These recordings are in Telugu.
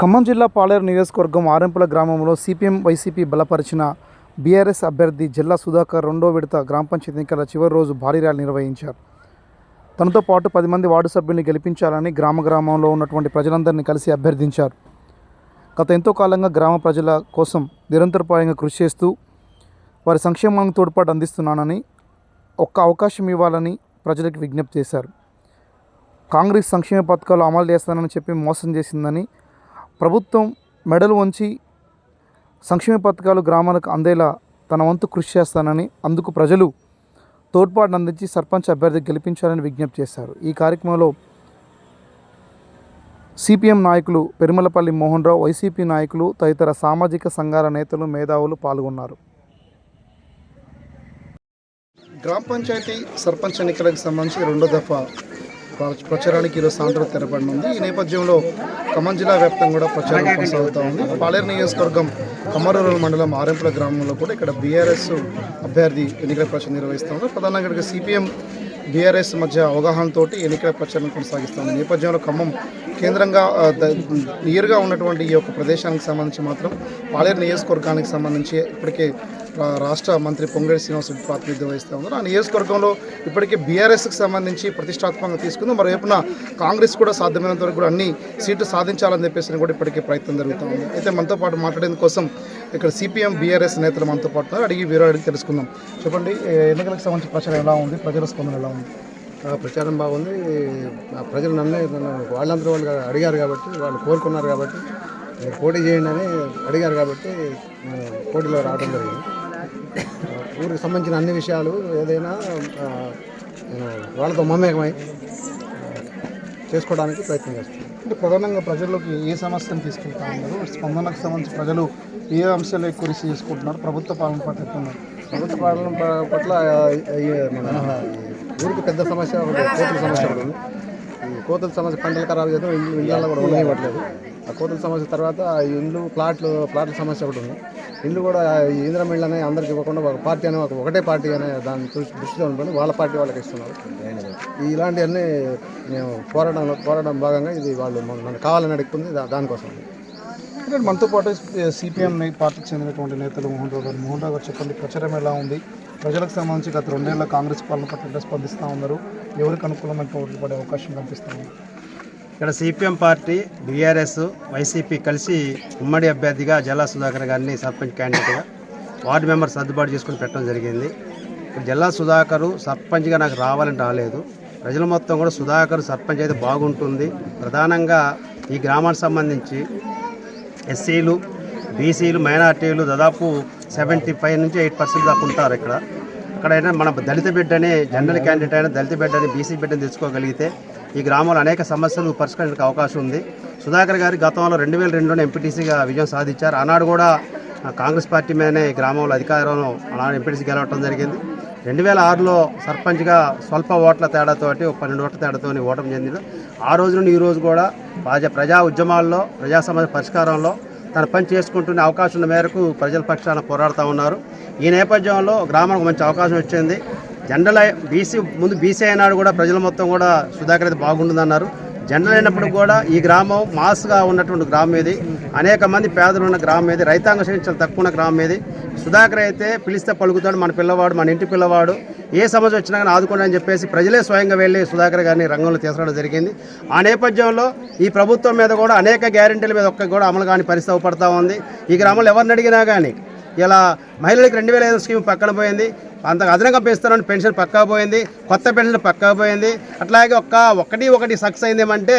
ఖమ్మం జిల్లా పాలేరు నియోజకవర్గం ఆరెంపుల గ్రామంలో సిపిఎం వైసీపీ బలపరిచిన బీఆర్ఎస్ అభ్యర్థి జిల్లా సుధాకర్ రెండో విడత గ్రామ పంచాయతీ ఎన్నికల చివరి రోజు భారీ ర్యాలీ నిర్వహించారు. తనతో పాటు పది మంది వార్డు సభ్యుల్ని గెలిపించాలని గ్రామ గ్రామంలో ఉన్నటువంటి ప్రజలందరినీ కలిసి అభ్యర్థించారు. గత ఎంతో కాలంగా గ్రామ ప్రజల కోసం నిరంతరపాయంగా కృషి చేస్తూ వారి సంక్షేమానికి తోడ్పాటు అందిస్తున్నానని ఒక్క అవకాశం ఇవ్వాలని ప్రజలకు విజ్ఞప్తి చేశారు. కాంగ్రెస్ సంక్షేమ పథకాలు అమలు చేస్తానని చెప్పి మోసం చేసిందని ప్రభుత్వం మెడలు వంచి సంక్షేమ పథకాలు గ్రామాలకు అందేలా తన వంతు కృషి చేస్తానని అందుకు ప్రజలు తోడ్పాటును అందించి సర్పంచ్ అభ్యర్థి గెలిపించాలని విజ్ఞప్తి చేశారు. ఈ కార్యక్రమంలో సిపిఎం నాయకులు పెరుమలపల్లి మోహన్ రావు వైసీపీ నాయకులు తదితర సామాజిక సంఘాల నేతలు మేధావులు పాల్గొన్నారు. గ్రామ పంచాయతీ సర్పంచ్ ఎన్నికలకు సంబంధించి రెండో దఫా ప్రచారానికి ఈరోజు సాయంత్రం తెరపడనుంది ఈ నేపథ్యంలో ఖమ్మం జిల్లా వ్యాప్తంగా కూడా ప్రచారం కొనసాగుతూ ఉంది. పాలేరు నియోజకవర్గం కమ్మరూరు మండలం ఆరెంపుల గ్రామంలో కూడా ఇక్కడ బీఆర్ఎస్ అభ్యర్థి ఎన్నికల ప్రచారం నిర్వహిస్తూ ఉన్నారు ప్రధానంగా ఇక్కడ సిపిఎం బీఆర్ఎస్ మధ్య అవగాహనతోటి ఎన్నికల ప్రచారం కొనసాగిస్తుంది నేపథ్యంలో ఖమ్మం కేంద్రంగా నియర్గా ఉన్నటువంటి ఈ యొక్క ప్రదేశానికి సంబంధించి మాత్రం పాలేరు నియోజకవర్గానికి సంబంధించి ఇప్పటికే రాష్ట్ర మంత్రి పొంగడి శ్రీనివాసరెడ్డి ప్రాతినిధ్యం వహిస్తూ ఉన్నారు. ఆ నియోజకవర్గంలో ఇప్పటికే బీఆర్ఎస్కి సంబంధించి ప్రతిష్టాత్మకంగా తీసుకుంది. మరోవైపున కాంగ్రెస్ కూడా సాధ్యమైనంత వరకు కూడా అన్ని సీట్లు సాధించాలని చెప్పేసి కూడా ఇప్పటికే ప్రయత్నం జరుగుతూ ఉంది. అయితే మనతో పాటు మాట్లాడేందుకు కోసం ఇక్కడ సిపిఎం బీఆర్ఎస్ నేతలు మనతో పాటు అడిగి వీరో అడిగి తెలుసుకుందాం. చెప్పండి ఎన్నికలకు సంబంధించి ప్రచారం ఎలా ఉంది? ప్రజల స్పందన ఎలా ఉంది? ప్రచారం బాగుంది. ప్రజలు నన్నే వాళ్ళందరూ వాళ్ళు అడిగారు కాబట్టి వాళ్ళు కోరుకున్నారు కాబట్టి మీరు పోటీ చేయండి అని అడిగారు కాబట్టి పోటీలో రావడం జరిగింది. ఊరికి సంబంధించిన అన్ని విషయాలు ఏదైనా వాళ్ళతో మమేకమై చేసుకోవడానికి ప్రయత్నం చేస్తాను. అంటే ప్రధానంగా ప్రజల్లోకి ఏ సమస్యను తీసుకెళ్తా ఉన్నారు? స్పందనకు సంబంధించి ప్రజలు ఏ అంశాలు ఎక్కువ రిసీవ్ చేసుకుంటున్నారు? ప్రభుత్వ పాలన పట్ల ప్రభుత్వ పాలన పట్ల మన ఊరికి పెద్ద సమస్య ఒకటి కోతుల సమస్య ఒకటి ఉంది. ఈ కోతుల సమస్య పంటలు ఖరాబ్ చేయడం ఇల్లు ఇళ్ళల్లో కూడా ఉండనివ్వట్లేదు. ఆ కోతుల సమస్య తర్వాత ఆ ఇల్లు ప్లాట్లు ప్లాట్ల సమస్య ఒకటి ఉంది. ఇల్లు కూడా ఈ ఇంద్రం ఇళ్ళు అనే అందరికి ఇవ్వకుండా ఒక పార్టీ అనే ఒక ఒకటే పార్టీ అనే దాని దృష్టిలో ఉంటుంది వాళ్ళ పార్టీ వాళ్ళకి ఇస్తున్నారు. ఇలాంటివన్నీ మేము పోరాటంలో పోరాటం భాగంగా ఇది వాళ్ళు మన- నన్ను కావాలని అడుగుతుంది దానికోసం. మనతో పాటు సిపిఎం పార్టీకి చెందినటువంటి నేతలు మోహన్ రావు గారు. మోహన్ రావు గారు చెప్పండి ప్రచారం ఎలా ఉంది? ప్రజలకు సంబంధించి గత రెండేళ్ళ కాంగ్రెస్ పాలన పట్ల స్పందిస్తూ ఉన్నారు. ఎవరికి అనుకూలమైన ఓట్లు పడే అవకాశం కనిపిస్తూ ఉంది? ఇక్కడ సిపిఎం పార్టీ బీఆర్ఎస్ వైసీపీ కలిసి ఉమ్మడి అభ్యర్థిగా జల్లా సుధాకర్ గారిని సర్పంచ్ క్యాండిడేట్గా వార్డు మెంబర్ సర్దుబాటు చేసుకుని పెట్టడం జరిగింది. ఇక్కడ జల్లా సుధాకరు సర్పంచ్గా నాకు రావాలని రాలేదు. ప్రజల మొత్తం కూడా సుధాకర్ సర్పంచ్ అయితే బాగుంటుంది. ప్రధానంగా ఈ గ్రామానికి సంబంధించి ఎస్సీలు బీసీలు మైనార్టీలు దాదాపు సెవెంటీ ఫైవ్ నుంచి ఎయిట్ పర్సెంట్ దాకా ఉంటారు ఇక్కడ. అక్కడైనా మన దళిత బిడ్డని జనరల్ క్యాండిడేట్ అయినా దళిత బిడ్డని బీసీ బిడ్డని తెచ్చుకోగలిగితే ఈ గ్రామంలో అనేక సమస్యలు పరిష్కరించడానికి అవకాశం ఉంది. సుధాకర్ గారి గతంలో రెండు వేల రెండులో ఎంపీటీసీగా విజయం సాధించారు. ఆనాడు కూడా కాంగ్రెస్ పార్టీ మీదనే ఈ గ్రామంలో అధికారంలో ఆనాడు ఎంపీటీసీ గెలవటం జరిగింది. రెండు వేల ఆరులో సర్పంచ్గా స్వల్ప ఓట్ల తేడాతోటి ఒక పన్నెండు ఓట్ల తేడాతో ఓటమి చెందిన ఆ రోజు నుండి ఈ రోజు కూడా ప్రజా ప్రజా ఉద్యమాల్లో ప్రజా సమస్య పరిష్కారంలో తన పని చేసుకుంటున్న అవకాశం ఉన్న మేరకు ప్రజల పక్షాన పోరాడుతూ ఉన్నారు. ఈ నేపథ్యంలో గ్రామానికి మంచి అవకాశం వచ్చింది. జనరల్ బీసీ ముందు బీసీ అయినాడు కూడా ప్రజల మొత్తం కూడా సుధాకర్ అయితే బాగుంటుందన్నారు. జనరల్ అయినప్పుడు కూడా ఈ గ్రామం మాస్గా ఉన్నటువంటి గ్రామం ఇది. అనేక మంది పేదలు ఉన్న గ్రామం ఇది. రైతాంగ శ్రేణి చాలా తక్కువ ఉన్న గ్రామం ఇది. సుధాకర్ అయితే పిలిస్తే పలుకుతాడు. మన పిల్లవాడు మన ఇంటి పిల్లవాడు. ఏ సమస్య వచ్చినా కానీ ఆదుకోండి అని చెప్పేసి ప్రజలే స్వయంగా వెళ్ళి సుధాకర్ గారిని రంగంలో తీసుకురావడం జరిగింది. ఆ నేపథ్యంలో ఈ ప్రభుత్వం మీద కూడా అనేక గ్యారెంటీల మీద ఒక్క కూడా అమలు కాని పరిస్థితి అవపడతా ఉంది. ఈ గ్రామంలో ఎవరిని అడిగినా కానీ ఇలా మహిళలకు రెండు వేల ఐదు స్కీమ్ పక్కన పోయింది. అంతకు అదనంగా పెంచుతారని పెన్షన్ పక్కా పోయింది. కొత్త పెన్షన్ పక్కా పోయింది. అట్లాగే ఒక్క ఒకటి ఒకటి సక్సెస్ అయింది ఏమంటే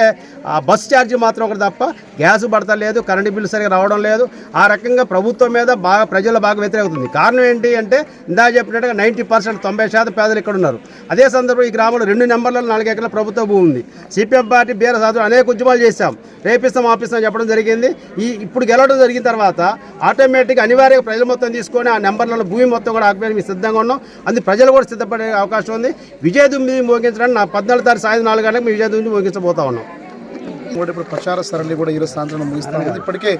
ఆ బస్ ఛార్జ్ మాత్రం ఒకటి తప్ప గ్యాస్ పడతలేదు కరెంటు బిల్లు సరిగా రావడం లేదు. ఆ రకంగా ప్రభుత్వం మీద బాగా ప్రజలు బాగా వ్యతిరేకతుంది కారణం ఏంటి అంటే ఇందా చెప్పినట్టుగా నైంటీ పర్సెంట్ తొంభై శాతం పేదలు ఇక్కడ ఉన్నారు. అదే సందర్భంలో ఈ గ్రామంలో రెండు నెంబర్లలో నాలుగు ఎకరాల ప్రభుత్వ భూమి ఉంది. సిపిఎం పార్టీ బీఆర్ సాధువులు అనేక ఉద్యమాలు చేశాం. రేపిస్తాం ఆపిస్తాం చెప్పడం జరిగింది. ఈ ఇప్పుడు గెలవడం జరిగిన తర్వాత ఆటోమేటిక్గా అనివార్యంగా ప్రజలు మొత్తం తీసుకొని ఆ నెంబర్లలో భూమి మొత్తం కూడా ఆక్యుపై సిద్ధంగా ఉన్నాం. అందుకు ప్రజలు కూడా సిద్ధపడే అవకాశం ఉంది. విజయదుంబిని మోగించడానికి నా పద్నాలుగు తారీఖు సాయంత్రం నాలుగు గంటలకు మేము విజయ మోగించబోతా ఉన్నాం. కూడా ఇప్పుడు ప్రచార సరళి కూడా ఈరోజు సాయంత్రం ముగిస్తాం ఇప్పటికే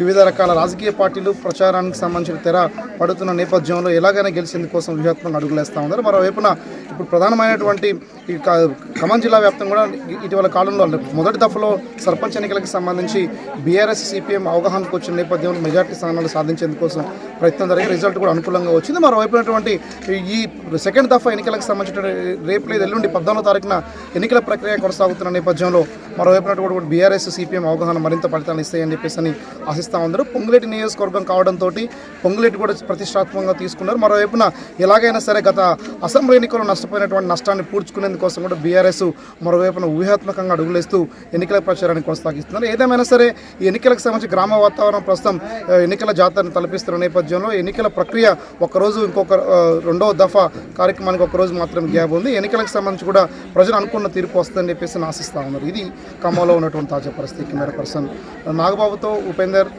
వివిధ రకాల రాజకీయ పార్టీలు ప్రచారానికి సంబంధించిన తెర పడుతున్న నేపథ్యంలో ఎలాగైనా గెలిచేందుకు కోసం వ్యూహాత్మకంగా అడుగులేస్తూ ఉన్నారు. మరోవైపున ఇప్పుడు ప్రధానమైనటువంటి ఈ ఖమ్మం జిల్లా వ్యాప్తంగా కూడా ఇటీవల కాలంలో మొదటి దఫలో సర్పంచ్ ఎన్నికలకు సంబంధించి బీఆర్ఎస్ సిపిఎం అవగాహనకు వచ్చిన నేపథ్యంలో మెజార్టీ స్థానాలు సాధించేందుకు కోసం ప్రయత్నం జరిగి రిజల్ట్ కూడా అనుకూలంగా వచ్చింది. మరోవైపునటువంటి ఈ సెకండ్ దఫా ఎన్నికలకు సంబంధించిన రేపు లేదు ఎల్లుండి పద్నాలుగో తారీఖున ఎన్నికల ప్రక్రియ కొనసాగుతున్న నేపథ్యంలో మరోవైపున బీఆర్ఎస్ సిపిఎం అవగాహన మరింత ఫలితాలు ఇస్తాయని చెప్పేసి అని ఆశిస్తా ఉన్నారు. పొంగులేటి నియోజకవర్గం కావడంతో పొంగులేటి కూడా ప్రతిష్టాత్మకంగా తీసుకున్నారు. మరోవైపున ఎలాగైనా సరే గత అసెంబ్లీ ఎన్నికల్లో నష్టపోయినటువంటి నష్టాన్ని పూడ్చుకునేందుకోసం కూడా బీఆర్ఎస్ మరోవైపున ఊహాత్మకంగా అడుగులేస్తూ ఎన్నికల ప్రచారాన్ని కొనసాగిస్తున్నారు. ఏదేమైనా సరే ఈ ఎన్నికలకు సంబంధించి గ్రామ వాతావరణం ప్రస్తుతం ఎన్నికల జాతరను తలపిస్తున్న నేపథ్యంలో ఎన్నికల ప్రక్రియ ఒకరోజు ఇంకొక రెండవ దఫా కార్యక్రమానికి ఒకరోజు మాత్రం గ్యాప్ ఉంది. ఎన్నికలకు సంబంధించి కూడా ప్రజలు అనుకున్న తీర్పు వస్తుందని చెప్పేసి ఆశిస్తా ఉన్నారు. ఇది ఖమ్మంలో ఉన్నటువంటి తాజా పరిస్థితి కెమెరా పర్సన్ నాగబాబుతో ఉపేందర్